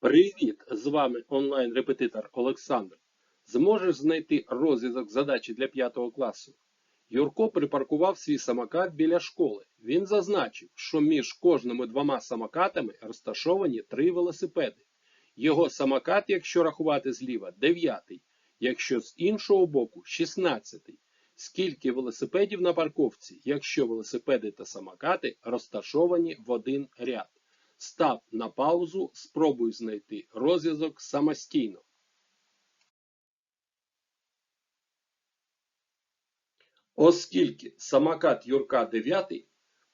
Привіт! З вами онлайн-репетитор Олександр. Зможеш знайти розв'язок задачі для 5 класу? Юрко припаркував свій самокат біля школи. Він зазначив, що між кожними двома самокатами розташовані три велосипеди. Його самокат, якщо рахувати зліва, 9, якщо з іншого боку 16. Скільки велосипедів на парковці, якщо велосипеди та самокати розташовані в один ряд? Став на паузу, спробуй знайти розв'язок самостійно. Оскільки самокат Юрка 9,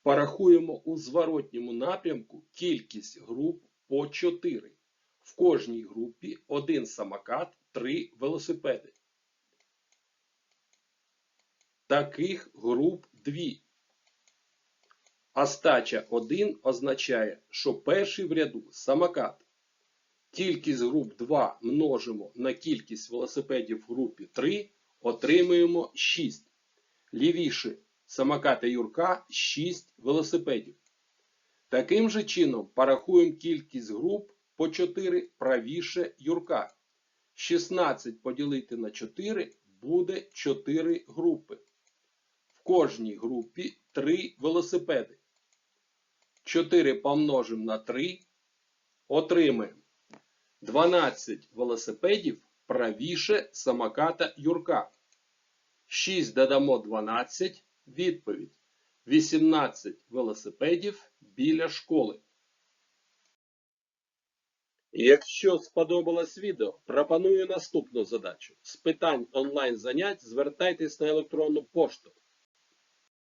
порахуємо у зворотньому напрямку кількість груп по 4. В кожній групі один самокат, 3 велосипеди. Таких груп 2. Остача 1 означає, що перший в ряду самокат. Кількість груп 2 множимо на кількість велосипедів в групі 3, отримуємо 6. Лівіше самоката Юрка 6 велосипедів. Таким же чином порахуємо кількість груп по 4 правіше Юрка. 16 поділити на 4 буде 4 групи. В кожній групі 3 велосипеди. 4 помножимо на 3, отримаємо 12 велосипедів правіше самоката Юрка. 6 додамо 12, відповідь 18 велосипедів біля школи. Якщо сподобалось відео, пропоную наступну задачу. З питань онлайн занять звертайтесь на електронну пошту